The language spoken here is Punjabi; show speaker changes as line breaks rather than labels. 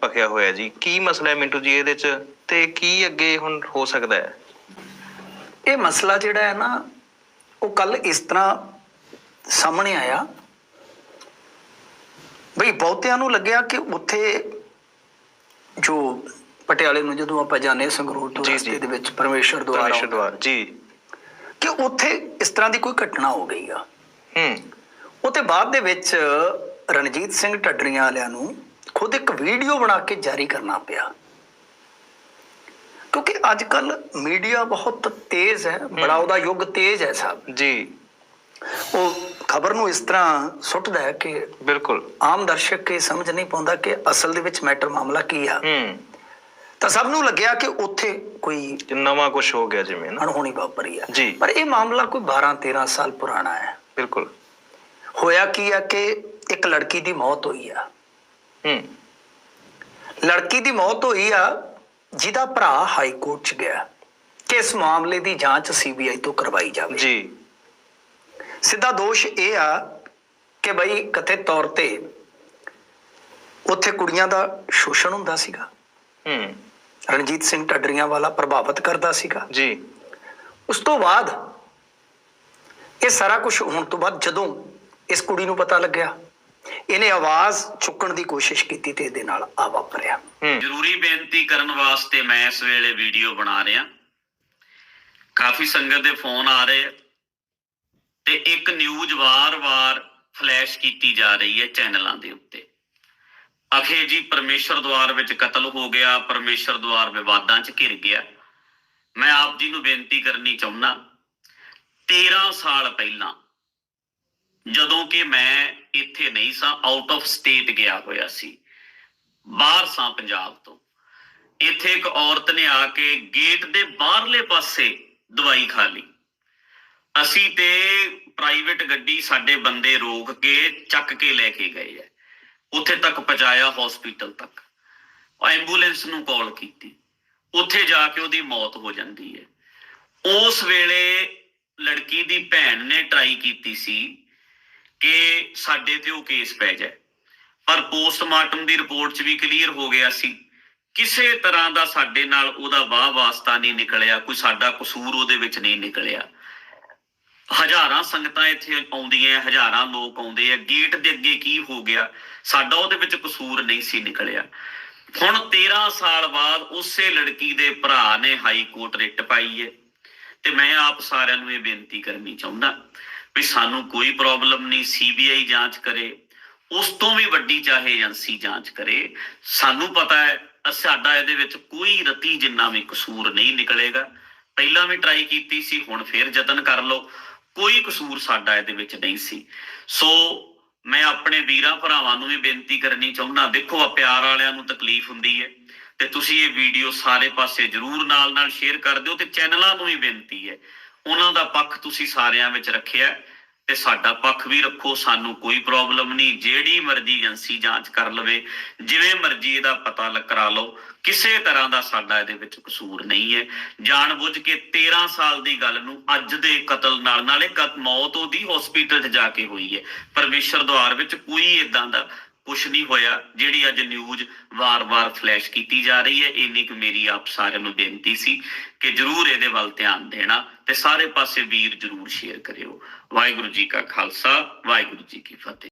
ਪਕਿਆ ਹੋਇਆ ਜੀ। ਕੀ ਮਸਲਾ ਹੈ ਮਿੰਟੂ ਜੀ ਇਹਦੇ ਚ? ਤੇ ਕੀ ਅੱਗੇ ਹੁਣ ਹੋ ਸਕਦਾ ਹੈ?
ਇਹ ਮਸਲਾ ਜਿਹੜਾ ਹੈ ਨਾ ਉਹ ਕੱਲ ਇਸ ਤਰ੍ਹਾਂ ਸਾਹਮਣੇ ਆਇਆ। ਬਈ ਬਹੁਤਿਆਂ ਨੂੰ ਲੱਗਿਆ ਕਿ ਉੱਥੇ ਜੋ ਪਟਿਆਲੇ ਨੂੰ ਜਦੋਂ ਆਪਾਂ ਜਾਂਦੇ ਸੰਗਰੂਰ ਤੋਂ ਰਸਤੇ। ਦੇ ਵਿੱਚ ਪਰਮੇਸ਼ਰ ਦੁਆਰਾ
ਪਰਮੇਸ਼ਰ ਦੁਆਰ ਜੀ।
ਕਿ ਉੱਥੇ ਇਸ ਤਰ੍ਹਾਂ ਦੀ ਕੋਈ ਘਟਨਾ ਹੋ ਗਈ ਆ।
ਹੂੰ।
ਉਹਤੇ ਬਾਅਦ ਦੇ ਵਿੱਚ ਰਣਜੀਤ ਸਿੰਘ ਢੱਡਰੀਆਂ ਵਾਲਿਆਂ ਨੂੰ ਖੁਦ ਇੱਕ ਵੀਡੀਓ ਬਣਾ ਕੇ ਜਾਰੀ ਕਰਨਾ ਪਿਆ। ਕਿਉਂਕਿ ਅੱਜ ਕੱਲ ਮੀਡੀਆ ਬਹੁਤ ਤੇਜ਼ ਹੈ ਬੜਾ ਉਹਦਾ ਯੁੱਗ ਤੇਜ਼ ਹੈ ਸਾਹਿਬ
ਜੀ।
ਉਹ ਖਬਰ ਨੂੰ ਇਸ ਤਰ੍ਹਾਂ ਸੁੱਟਦਾ ਹੈ ਕਿ
ਬਿਲਕੁਲ।
ਆਮ ਦਰਸ਼ਕ ਇਹ ਸਮਝ ਨਹੀਂ ਪਾਉਂਦਾ ਕਿ ਅਸਲ ਦੇ ਵਿੱਚ ਮੈਟਰ ਮਾਮਲਾ ਕੀ ਆ।
ਹੂੰ।
ਤਾਂ ਸਭ ਨੂੰ ਲੱਗਿਆ ਕਿ ਉੱਥੇ ਕੋਈ
ਨਵਾਂ ਕੁਝ ਹੋ ਗਿਆ ਜਿਵੇਂ ਨਾ।
ਅਣਹੋਣੀ ਵਾਪਰੀ ਆ।
ਜੀ।
ਪਰ ਇਹ ਮਾਮਲਾ ਕੋਈ 12 13 ਸਾਲ ਪੁਰਾਣਾ ਹੈ।
ਬਿਲਕੁਲ।
ਹੋਇਆ ਕੀ ਆ ਕਿ ਇੱਕ ਲੜਕੀ ਦੀ ਮੌਤ ਹੋਈ ਆ।
ਹੂੰ।
ਲੜਕੀ ਦੀ ਮੌਤ ਹੋਈ ਆ ਜਿਹਦਾ ਭਰਾ ਹਾਈ ਕੋਰਟ 'ਚ ਗਿਆ। ਕਿ ਇਸ ਮਾਮਲੇ ਦੀ ਜਾਂਚ ਸੀਬੀਆਈ ਤੋਂ ਕਰਵਾਈ ਜਾਵੇ।
ਜੀ।
ਸਿੱਧਾ ਦੋਸ਼ ਇਹ ਆ ਕਿ ਬਈ ਕਥਿਤ ਤੌਰ ਤੇ ਉੱਥੇ ਕੁੜੀਆਂ ਦਾ ਸ਼ੋਸ਼ਣ ਹੁੰਦਾ ਸੀਗਾ।
ਹੂੰ।
ਰਣਜੀਤ ਸਿੰਘ ਢੱਡਰੀਆਂ ਵਾਲਾ ਪ੍ਰਭਾਵਿਤ ਕਰਦਾ ਸੀਗਾ।
ਜੀ।
ਉਸ ਤੋਂ ਬਾਅਦ ਇਹ ਸਾਰਾ ਕੁਝ ਹੋਣ ਤੋਂ ਬਾਅਦ ਜਦੋਂ ਇਸ ਕੁੜੀ ਨੂੰ ਪਤਾ ਲੱਗਿਆ ਇਹਨੇ ਆਵਾਜ਼ ਚੁੱਕਣ ਦੀ ਕੋਸ਼ਿਸ਼ ਕੀਤੀ ਤੇ ਇਹਦੇ ਨਾਲ ਆ ਵਾਪਰਿਆ।
ਹੂੰ।
ਜ਼ਰੂਰੀ ਬੇਨਤੀ ਕਰਨ ਵਾਸਤੇ ਮੈਂ ਇਸ ਵੇਲੇ ਵੀਡੀਓ ਬਣਾ ਰਿਹਾ। ਕਾਫੀ ਸੰਗਤ ਦੇ ਫੋਨ ਆ ਰਹੇ ਆ ਤੇ ਇੱਕ ਨਿਊਜ਼ ਵਾਰ-ਵਾਰ ਫਲੈਸ਼ ਕੀਤੀ ਜਾ ਰਹੀ ਹੈ ਚੈਨਲਾਂ ਦੇ ਉੱਤੇ। ਅਖੇ ਜੀ ਪਰਮੇਸ਼ਰ ਦੁਆਰ ਵਿੱਚ ਕਤਲ ਹੋ ਗਿਆ ਪਰਮੇਸ਼ਰ ਦੁਆਰ ਵਿਵਾਦਾਂ 'ਚ ਘਿਰ ਗਿਆ। ਮੈਂ ਆਪ ਜੀ ਨੂੰ ਬੇਨਤੀ ਕਰਨੀ ਚਾਹੁੰਦਾ 13 ਸਾਲ ਪਹਿਲਾਂ ਜਦੋਂ ਕਿ ਮੈਂ ਇੱਥੇ ਨਹੀਂ ਸਾਂ ਆਊਟ ਆਫ ਸਟੇਟ ਗਿਆ ਹੋਇਆ ਸੀ, ਬਾਹਰ ਸਾਂ ਪੰਜਾਬ ਤੋਂ। ਇੱਥੇ ਇੱਕ ਔਰਤ ਨੇ ਆ ਕੇ ਗੇਟ ਦੇ ਬਾਹਰਲੇ ਪਾਸੇ ਦਵਾਈ ਖਾ ਲਈ। ਅਸੀਂ ਤੇ ਪ੍ਰਾਈਵੇਟ ਗੱਡੀ ਸਾਡੇ ਬੰਦੇ ਰੋਕ ਕੇ, ਚੱਕ ਕੇ ਲੈ ਕੇ ਗਏ ਐ ਉੱਥੇ ਤੱਕ ਪਹੁੰਚਾਇਆ ਹਸਪੀਟਲ ਤੱਕ। ਐਂਬੂਲੈਂਸ ਨੂੰ ਕਾਲ ਕੀਤੀ। ਉੱਥੇ ਜਾ ਕੇ ਉਹਦੀ ਮੌਤ ਹੋ ਜਾਂਦੀ ਹੈ। ਉਸ ਵੇਲੇ ਲੜਕੀ ਦੀ ਭੈਣ ਨੇ ਟਰਾਈ ਕੀਤੀ ਸੀ ਕਿ ਸਾਡੇ ਤੇ ਉਹ ਕੇਸ ਪੈ ਜਾਏ। ਪਰ ਪੋਸਟਮਾਰਟਮ ਦੀ ਰਿਪੋਰਟ 'ਚ ਵੀ ਕਲੀਅਰ ਹੋ ਗਿਆ ਸੀ, ਕਿਸੇ ਤਰ੍ਹਾਂ ਦਾ ਸਾਡੇ ਨਾਲ ਉਹਦਾ ਵਾਹ ਵਾਸਤਾ ਨਹੀਂ ਨਿਕਲਿਆ, ਕੋਈ ਸਾਡਾ ਕਸੂਰ ਉਹਦੇ ਵਿੱਚ ਨਹੀਂ ਨਿਕਲਿਆ। ਹਜ਼ਾਰਾਂ ਸੰਗਤਾਂ ਇੱਥੇ ਆਉਂਦੀਆਂ, ਹਜ਼ਾਰਾਂ ਲੋਕ ਆਉਂਦੇ ਆ ਗੇਟ ਦੇ ਅੱਗੇ ਕੀ ਹੋ ਗਿਆ, ਸਾਡਾ ਉਹਦੇ ਵਿੱਚ ਕਸੂਰ ਨਹੀਂ ਸੀ ਨਿਕਲਿਆ। ਹੁਣ 13 ਸਾਲ ਬਾਅਦ ਉਸੇ ਲੜਕੀ ਦੇ ਭਰਾ ਨੇ ਹਾਈ ਕੋਰਟ ਰਿਟ ਪਾਈ ਹੈ। ਤੇ ਮੈਂ ਆਪ ਸਾਰਿਆਂ ਨੂੰ ਇਹ ਬੇਨਤੀ ਕਰਨੀ ਚਾਹੁੰਦਾ ਵੀ ਸਾਨੂੰ ਕੋਈ ਪ੍ਰੋਬਲਮ ਨਹੀਂ ਸੀਬੀਆਈ ਜਾਂਚ ਕਰੇ, ਉਸ ਤੋਂ ਵੀ ਵੱਡੀ ਚਾਹੇ ਏਜੰਸੀ ਜਾਂਚ ਕਰੇ, ਸਾਨੂੰ ਪਤਾ ਹੈ ਸਾਡਾ ਇਹਦੇ ਵਿੱਚ ਕੋਈ ਰਤੀ ਜਿੰਨਾ ਵੀ ਕਸੂਰ ਨਹੀਂ ਨਿਕਲੇਗਾ। ਪਹਿਲਾਂ ਵੀ ਟਰਾਈ ਕੀਤੀ ਸੀ, ਹੁਣ ਫੇਰ ਯਤਨ ਕਰ ਲਓ। ਕੋਈ ਕਸੂਰ ਸਾਡਾ ਇਹਦੇ ਵਿੱਚ ਨਹੀਂ ਸੀ। ਸੋ ਮੈਂ ਆਪਣੇ ਵੀਰਾਂ ਭਰਾਵਾਂ ਨੂੰ ਵੀ ਬੇਨਤੀ ਕਰਨੀ ਚਾਹੁੰਦਾ, ਦੇਖੋ ਆ ਪਿਆਰ ਵਾਲਿਆਂ ਨੂੰ ਤਕਲੀਫ ਹੁੰਦੀ ਹੈ, ਤੇ ਤੁਸੀਂ ਇਹ ਵੀਡੀਓ ਸਾਰੇ ਪਾਸੇ ਜਰੂਰ ਨਾਲ ਨਾਲ ਸ਼ੇਅਰ ਕਰ ਦਿਓ, ਤੇ ਚੈਨਲਾਂ ਨੂੰ ਵੀ ਬੇਨਤੀ ਹੈ ਉਹਨਾਂ ਦਾ ਪੱਖ ਤੁਸੀਂ ਸਾਰਿਆਂ ਵਿੱਚ ਰੱਖਿਆ ਤੇ ਸਾਡਾ ਪੱਖ ਵੀ ਰੱਖੋ, ਸਾਨੂੰ ਕੋਈ ਪ੍ਰੋਬਲਮ ਨਹੀਂ, ਜਿਹੜੀ ਮਰਜ਼ੀ ਏਜੰਸੀ ਜਾਂਚ ਕਰ ਲਵੇ, ਜਿਵੇਂ ਮਰਜ਼ੀ ਇਹਦਾ ਪਤਾ ਲ- ਕਰਾ ਲਓ, ਕਿਸੇ ਤਰ੍ਹਾਂ ਦਾ ਸਾਡਾ ਇਹਦੇ ਵਿੱਚ ਕਸੂਰ ਨਹੀਂ ਹੈ। ਜਾਣਬੁੱਝ ਕੇ 13 ਸਾਲ ਦੀ ਗੱਲ ਨੂੰ ਅੱਜ ਦੇ ਕਤਲ ਨਾਲ, ਨਾਲੇ ਮੌਤ ਉਹਦੀ ਹਸਪੀਟਲ 'ਚ ਜਾ ਕੇ ਹੋਈ ਹੈ। ਪਰਮੇਸ਼ਰ ਦੁਆਰ ਵਿੱਚ ਕੋਈ ਇਦਾਂ ਦਾ ਕੁਛ ਨਹੀਂ ਹੋਇਆ, ਜਿਹੜੀ ਅੱਜ ਨਿਊਜ਼ ਵਾਰ-ਵਾਰ ਫਲੈਸ਼ ਕੀਤੀ ਜਾ ਰਹੀ ਹੈ। ਇੰਨੀ ਕੁ ਮੇਰੀ ਆਪ ਸਾਰਿਆਂ ਨੂੰ ਬੇਨਤੀ ਸੀ ਕਿ ਜਰੂਰ ਇਹਦੇ ਵੱਲ ਧਿਆਨ ਦੇਣਾ। ਤੇ ਸਾਰੇ ਪਾਸੇ ਵੀਰ ਜਰੂਰ ਸ਼ੇਅਰ ਕਰਿਓ। ਵਾਹਿਗੁਰੂ ਜੀ ਕਾ ਖਾਲਸਾ, ਵਾਹਿਗੁਰੂ ਜੀ ਕੀ ਫਤਿਹ।